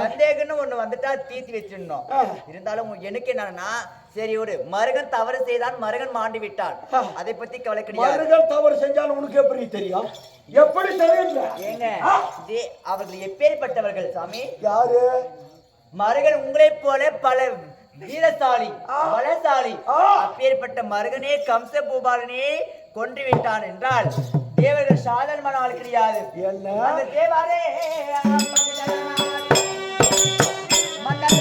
சந்தேகம்னு ஒண்ணு வந்துட்டா தீர்த்து வச்சிடணும். இருந்தாலும் எனக்கு என்னன்னா சரி ஒரு மருகன் தவறு செய்தான் மருகன் மாண்டு விட்டான். அதை பத்தி கவலை கிடையாது. மருகள் தவறு செஞ்சால் உனக்கு எப்படி தெரியும்? எப்படி தெரியும் ஏங்க அவர்கள் எப்பேற்பட்டவர்கள் சாமி? யாரு? மருகன் உங்களைப் போல பல வீரசாலி. பலசாலி. அப்பேற்பட்ட மருகனே கம்ச பூபாலனே கொன்று விட்டான் என்றால் தேவர்கள் சாதாரணமான ஆள் கிடையாது. என்ன? அந்த தேவாரே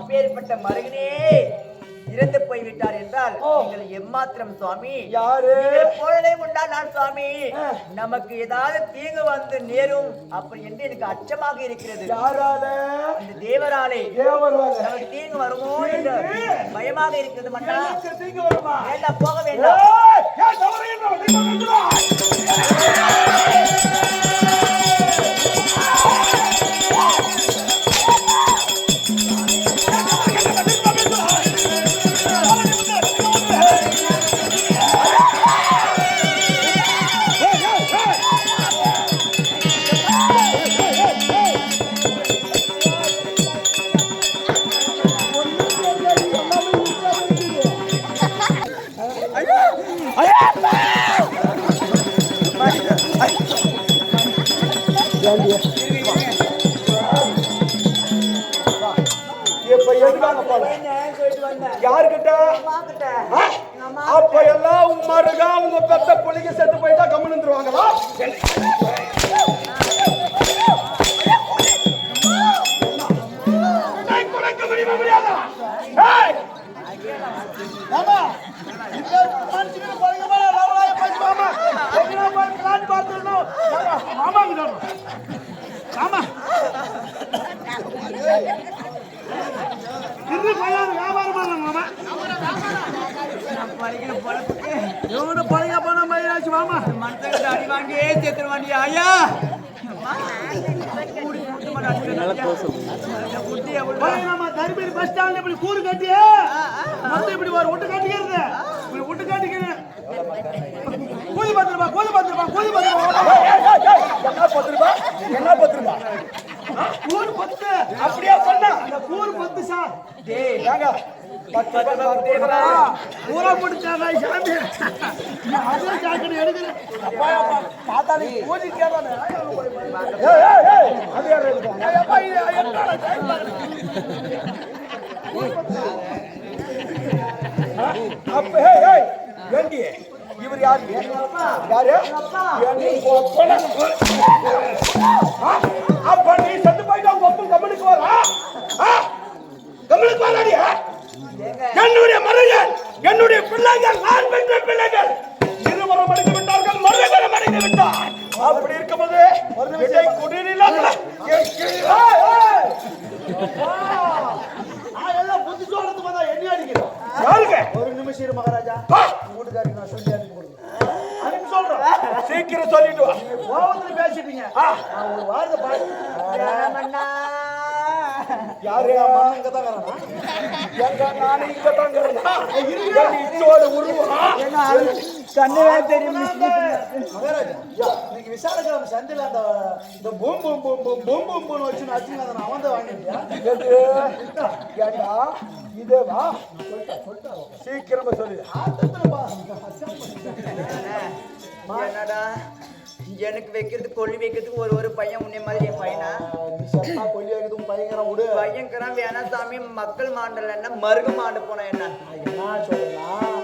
அப்பேற்பட்ட மருகனே இறந்து போய்விட்டார் என்றால். நீங்கள் எம்மாத்திரம் சுவாமி. யாரு? போலவே உண்டா நான் சுவாமி. நமக்கு ஏதாவது தீங்கு வந்து நேரும் அப்படி என்று எனக்கு அச்சமாக இருக்கிறது. யாரால? இந்த தேவராலே. நமக்கு தீங்கு வருமோ என்று பயமாக இருக்கிறது மன்னா. எனக்கு தீங்கு வருமா? வேண்டாம் போக வேண்டாம். யாருக்கிட்ட? அப்ப எல்லாம் உன் மருகா உங்க பெத்த புள்ளிக்கு செத்து போயிட்டா கம்மன் வந்துருவாங்களா எவனு பழைய பணம் பையனாச்சு மாமா மனுஷங்கிட்ட அடி வாங்கியே சேர்த்துருவாண்டி ஐயா. பழைய நம்ம தருமபுரி பஸ் ஸ்டாண்ட்ல இப்படி கூறு கட்டி. வந்து இப்படி ஒரு ஒட்டு காட்டிக்கிறது இப்படி ஒட்டு காட்டிக்கிறது கூலி பத்து ரூபாய் கூலி பத்து ரூபாய் கூலி பத்து என்ன பத்து என்ன பத்து ரூபாய் கூறு பத்து. அப்படியா சொன்ன. கூறு பத்து சார். டேய் நாங்க பத்து சாமி. அதே ஜாக்கெட் எடுக்கிறேன். அப்பா அப்பா பார்த்தாலே அது யார் அப்ப இவர் யாரு? யாரு? அப்ப நீ செத்து போயிட்டா உங்க கம்பெனிக்கு வரா கம்பெனிக்கு வராடி என்னுடைய மருகன் என்னுடைய பிள்ளைகள் நான் பெற்ற பிள்ளைகள். இருவரும் மடிந்து விட்டார்கள் மருகன் மடிந்து விட்டார். அப்படி இருக்கும்போது விஜய் குடிநீர் ஒரு நிமிஷம் இரு மகாராஜா. வீட்டுக்காரி நான் சொல்லி அனுப்பி கொடுங்க சொல்றேன் சீக்கிரம் சொல்லிட்டு வா. கோவத்துல பேசிட்டீங்க நான் ஒரு வார்த்தை பாரு யாரு மண்ணு இங்க தான்? எங்க நானு இங்க தான் இச்சோட உருவம். கண்ணுவே தெரியும் மகாராஜா, யா, இன்னைக்கு விசாலக்கிழமை சந்தையில அந்த இந்த boom boom boom boom boom boom பூம் வச்சு நச்சுங்க அதை நான் வந்து வாங்கிட்டியா? ஏண்டா, இதேவா? சீக்கிரமா சொல்லு ஆத்தத்துல பா. என்னடா எனக்கு வைக்கிறது கொல்லி வைக்கிறதுக்கு ஒரு ஒரு பையன் உன்னை மாதிரி என் பையனா? செத்தா கொல்லி ஆகுது பயங்கரம் விடு. பயங்கரம் வேணா சாமி மக்கள் மாண்டல் என்ன? மருகு மாண்டு போன என்ன? என்ன சொல்லலாம்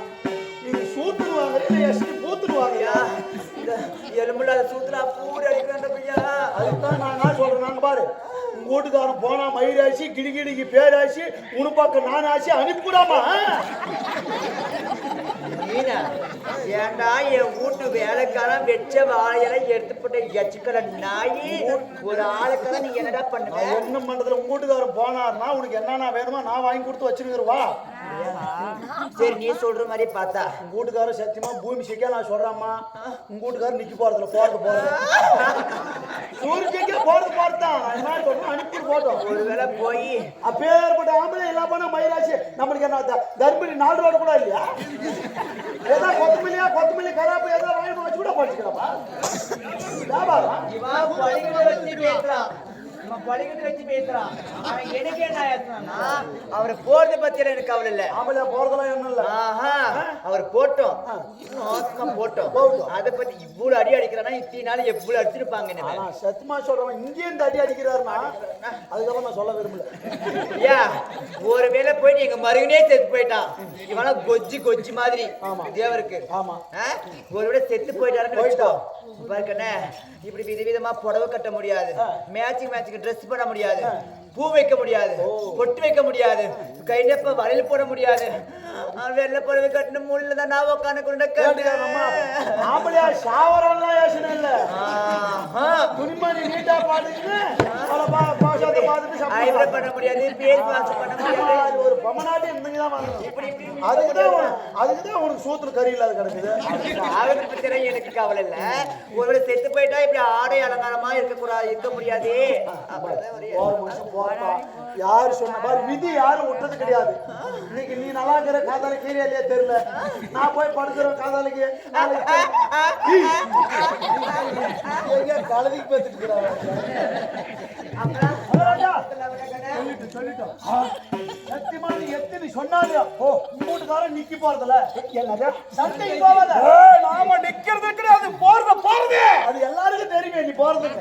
நீங்க சூத்துருவாங்க இல்லை எஸ்டி பூத்துருவாங்க. ஐயா, இந்த எலும்புல சூத்துல பூடி அடிக்கிறான் ஐயா அதுதான் நான் நாங்க பாரு. உங்க வீட்டுக்காரன் போனா மயிராசி கிடிகிடிக்கு பேராசி உனப்பாக்க நான் ஆசி அனுப்பிடாமா ஏண்டா என் வீட்டு வேலைக்காரன் வெச்ச வாழையெல்லாம் எடுத்து போட்டு எச்சுக்கிற நாயி? ஒரு ஆளுக்கெல்லாம் நீ என்னடா பண்ணுவ? என்ன பண்றதுல உங்க வீட்டுக்காரன் போனார்னா உனக்கு என்னென்ன வேணுமோ நான் வாங்கி கொடுத்து வச்சிருக்கிறேன் வா. சரி நீ சொல்ற மாதிரி பார்த்தா. உங்க வீட்டுக்காரன் சத்தியமா பூமி சிக்கா நான் சொல்றேம்மா. உங்க வீட்டுக்காரன் நிக்க போறதுல போறது போறது சூரிய சிக்கா போறது சொல்றேன் அனுப்பி போட்டோம். ஒருவேளை போய். அப்பேற்பட்ட ஆம்பளை எல்லாம் பண்ண மயிராசி நம்மளுக்கு என்ன தர்மபுரி நாலு ரோடு கூட இல்லையா? ஏதோ கொத்தமல்லியா கொத்தமல்லி கராப்பு ஏதோ வாங்கி வச்சு கூட படிச்சுக்கிறப்பா வியாபாரம்? இவன் பழிகளை வச்சு பேசுறான். அவன் எனக்கு என்ன ஆச்சுன்னா அவரை போறதை பத்தி எனக்கு கவலை இல்ல. ஆம்பளையா போறதெல்லாம் என்ன இல்ல. ஆஹா அவர் போட்டோம். போட்டோம். போகட்டும். அதை பத்தி இவ்வளவு அடி அடிக்கிறானா? இத்தனை நாள் எவ்வளவு அடிச்சிருப்பாங்க சத்தியமா சொல்றவன் இங்கேயும் இந்த அடி அடிக்கிறாருன்னா அதுக்கப்புறம் நான் சொல்ல விரும்பல. ஐயா ஒருவேளை போயிட்டு எங்க மருகனே செத்து போயிட்டான் இவனா கொஜ்ஜி கொஜ்ஜி மாதிரி ஆமா. தேவருக்கு. ஆமா? ஒருவேளை செத்து போயிட்டாருன்னு வச்சுக்கோ. பாருக்கண்ணே இப்படி விதவிதமா புடவை கட்ட முடியாது. மேட்சிங் மேட்சிங் ட்ரெஸ் பண்ண முடியாது. பூ வைக்க முடியாது பொட்டு வைக்க முடியாது கையில வளையல் போட முடியாது. வெள்ளை புடவை கட்டின முள்ள தான் நான் உட்காந்து கொண்ட ஆம்பளையா ஷாவரெல்லாம் யோசனை இல்ல. துணிமணி நீட்டா பாத்துக்கிட்டு பண்ண முடியாது வாஷ் பண்ண முடியாது. ஒரு பொம்மநாட்டி இருந்தீங்க தான் வாங்கணும் இப்படி இப்படி அதுக்குதான் அதுக்குதான் உனக்கு சூத்துல கறி இல்லாத கிடக்குது. ஆகத்தை பத்தின எனக்கு கவலை இல்ல. ஒருவேளை செத்து போயிட்டா இப்படி ஆடை அலங்காரமா இருக்க கூடாது இருக்க முடியாது ஒரு யாரு சொன்ன பாரு விதி யாரும் விட்டது கிடையாது. இன்னைக்கு நீ நல்லா இருக்கிற காதால கீழே இல்லையா தெரியல. நான் போய் படுக்கிறேன் காதாலுக்கு. எங்க கழுதிக்கு பேத்துட்டு சொல்லிட்டோம். சத்தியமா நீ எத்தனை சொன்னாலும் ஓ மூட்டுக்காரன் நிக்கி போறதுல என்னது? சண்டைக்கு போவாத நாம நிக்கிறது கிடையாது. போறது போறது. அது எல்லாருக்கும் தெரியுமே நீ போறதுக்கு.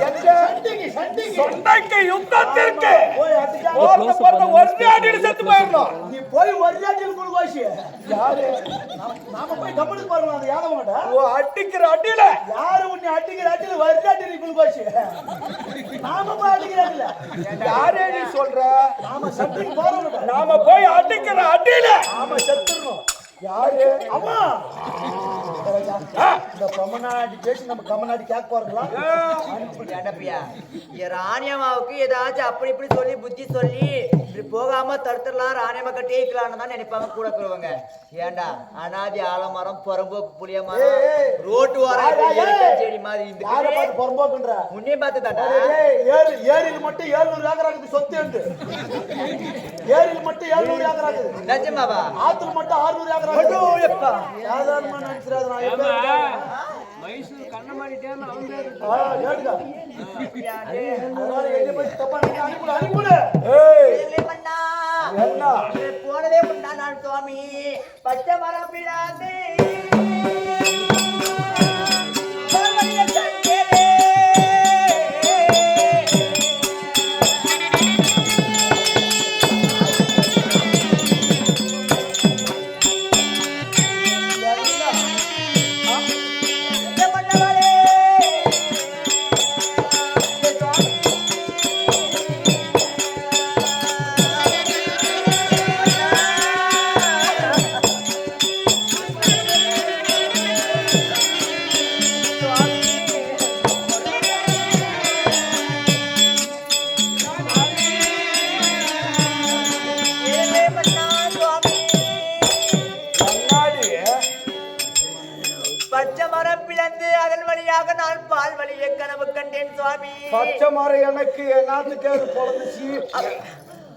சண்டைக்கு சண்டைக்கு சண்டைக்கு யுத்தத்திற்கு போய் அடிச்சா போறது போறது ஒரே அடியில் செத்து போயிடணும். நீ போய் ஒரியாட்டில் குழுவாசி யாரு? நாம- போய் கம்பெனிக்கு போறோம் அந்த யாதவ மாட்டா ஓ, அடிக்கிற அடியில. யாரு உன்னை அடிக்கிற அடியில் ஒரியாட்டில் குழுவாசி நாம போய் அடிக்கிற அடியில. யாரே நீ சொல்ற? நாம சண்டைக்கு போறோம். நாம போய் அடிக்கிற அடியில. நாம செத்துறணும். யாரு? அம்மா இந்த கமநாடி பேசி நம்ம கமநாடி கேட்க போறோங்களா என் ராணியம்மாவுக்கு ஏதாச்சும் அப்படி இப்படி சொல்லி புத்தி சொல்லி இப்படி போகாம தடுத்துடலாம் ராணியம்மா கட்டிக்கலாம்னு தான் நினைப்பாங்க கூட இருக்கிறவங்க. ஏண்டா அனாதி ஆலமரம் புறம்போக்கு புளிய மரம். ரோட்டு வாரம். செடி மாதிரி இந்த பார்த்து புறம்போக்குன்ற? முன்னே பார்த்து தாண்டா ஏரி ஏரியில் மட்டும் ஏழ்நூறு ஏக்கர் சொத்து ஏரியில் மட்டும் ஏழ்நூறு ஏக்கர் ஆகுது நிஜமாவா? ஆத்துல மட்டும் ஆறுநூறு ஏக்கர் ஐயோ, ஆகுது எப்பா. சாதாரணமா நினைச்சிடாத நான் எப்ப ஆ, ஏடுடா. அதனால என்னை பத்தி தப்பா நினைக்க அனுப்பிடு, அனுப்பிடு. இல்லை மன்னா. போனதே முன்னா நான் சுவாமி. பச்சை மரம் பிளாந்து. பச்சை மரம் பிளந்து அதன் வழியாக நான் பால் வழியை கனவு கண்டேன் சுவாமி. பச்சை மரம் எனக்கு அப்-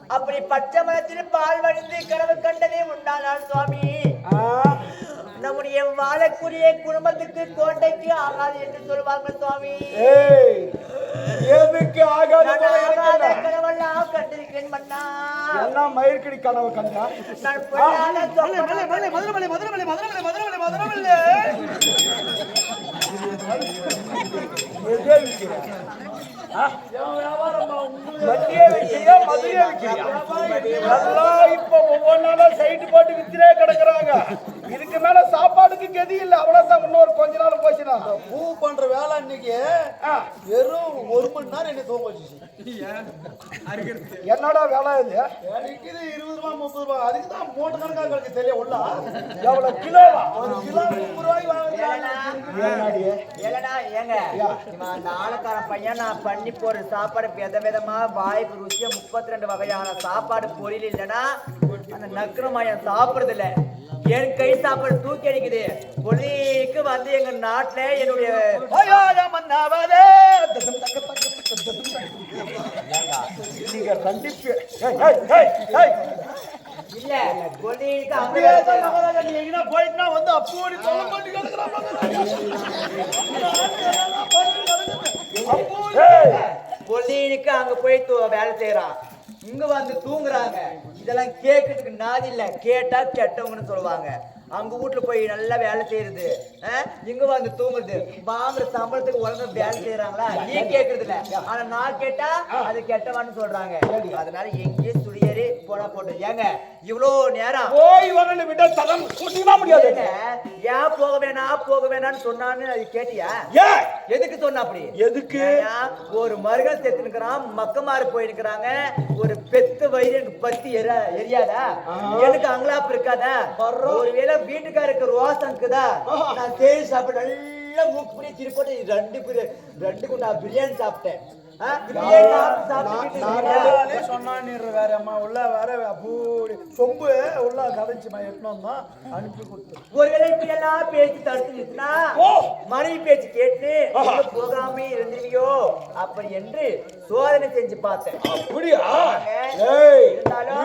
அப்படி பச்சை மரத்தில் பால் வழிந்து கனவு கண்டதே உண்டானால் சுவாமி. நம்முடைய வாழக்கூடிய குடும்பத்துக்கு கோட்டைக்கு ஆகாது என்று சொல்வாங்க சுவாமி. எதுக்கு ஆகாத. எல்லாம் மயிர்கடி கனவு கண்டா. நான் பொல்லாத மல்லே, சொப்பனம் மல்லே, மத்திய விக்கிறியா மதுரையா விக்கிறியா இப்ப சைட்டு போட்டு வித்திரே கிடக்குறாங்க இதுக்கு மேல சாப்பாடுக்கு கதி இல்ல அவ்வளவுதான் இன்னொரு கொஞ்ச நாள் போச்சுனா பூ பண்ற வேலை அன்னைக்கு ஆ, வெறும் ஒரு மணி நேரம் என்ன தூங்க என்னடா வேலை இது இது இருபது ரூபா முப்பது ரூபா அதுக்கு தான் மூட்டை கணக்காக கிடக்கு தெரிய உள்ள எவ்வளவு கிலோவா ஒரு கிலோ முப்பது ரூபாய்க்கு வாங்குறாங்க ஏங்க ஆளக்கார பையன் நான் பண்ணி போற சாப்பாடு வித விதமா வாய்ப்பு ருசியா முப்பத்தி ரெண்டு வகையான சாப்பாடு பொரியல் இல்லைன்னா அந்த நக்கரமாயன் சாப்பிடுறது இல்ல என் கை சாப்பாடு தூக்கி அடிக்குது. பொலிக்கு வந்து எங்க நாட்டுல என்னுடைய மன்னாவதே நீங்க கண்டிப்பு. இல்ல பொலிக்கு போயிட்டுனா வந்து பண்ணி கிடக்குறான் அங்க போய் தூ- வேலை செய்யறான் இங்க வந்து தூங்குறாங்க. இதெல்லாம் கேட்கறதுக்கு நாதி இல்ல. கேட்டா கெட்டவங்கன்னு சொல்லுவாங்க. அங்க வீட்டுல போய் நல்லா வேலை செய்யறது ஆ? இங்க வந்து தூங்குறது. வாங்குற சம்பளத்துக்கு ஒழுங்கா வேலை செய்யறாங்களா நீ கேக்குறது இல்ல. ஆனா நான் கேட்டா அது கெட்டவான்னு சொல்றாங்க. அதனால எங்கேயும் போட போட்டு. ஏங்க இவ்வளோ நேரம் போய் வரணும் விட தரம் சுத்தமா முடியாது. ஏன் போக வேணாம் போக வேணாம்னு சொன்னான்னு அது கேட்டியா? ஏன் எதுக்கு சொன்ன அப்படி? எதுக்கு? ஒரு மருகன் செத்துனுக்குறான் மக்கமாறு போயிருக்கிறாங்க ஒரு பெத்து வயிறு எனக்கு பத்தி எர எரியாதா. எனக்கு அங்கலாப்பு இருக்காதா. ஒருவேளை வீட்டுக்காருக்கு ரோசம் இருக்குதா நான் தேடி சாப்பிட்டு நல்லா மூக்கு பிடி திருப்பி ரெண்டு ரெண்டு குண்டா பிரியாணி சாப்பிட்டேன். சொன்னான்னு வேற அம்மா உள்ள வேற அப்படி. சொம்பு உள்ள கதைச்சு எட்டுன்னு வந்தோம் அனுப்பி கொடுத்து. ஒருவேளை இப்படி எல்லாம் பேச்சு தடுத்து நிறுத்தினா மனைவி பேச்சு கேட்டு போகாம இருந்துருவியோ அப்படி என்று சோதனை செஞ்சு பார்த்தேன். அப்படியா?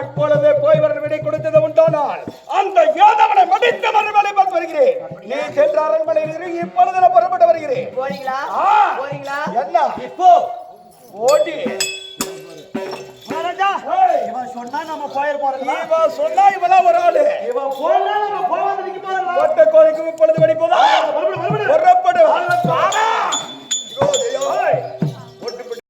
இப்பொழுதே போய் வர விடை கொடுத்தது உண்டானால் அந்த யோதவனை மடித்த மறுமலை பார்த்து வருகிறேன். நீ சென்ற அரண்மனை இருக்கிறீங்க இப்பொழுது புறப்பட்டு வருகிறேன். போறீங்களா. போறீங்களா? என்ன? இப்போ ஓடி இவன் சொன்னா நம்ம போயிருப்போம் இவன் சொன்னா இவெல்லாம் ஒரு ஆளு. இவன் போனா நம்ம போவாத நிக்க போறோம் கோட்டை கோழிக்கு பொழுது வெடி.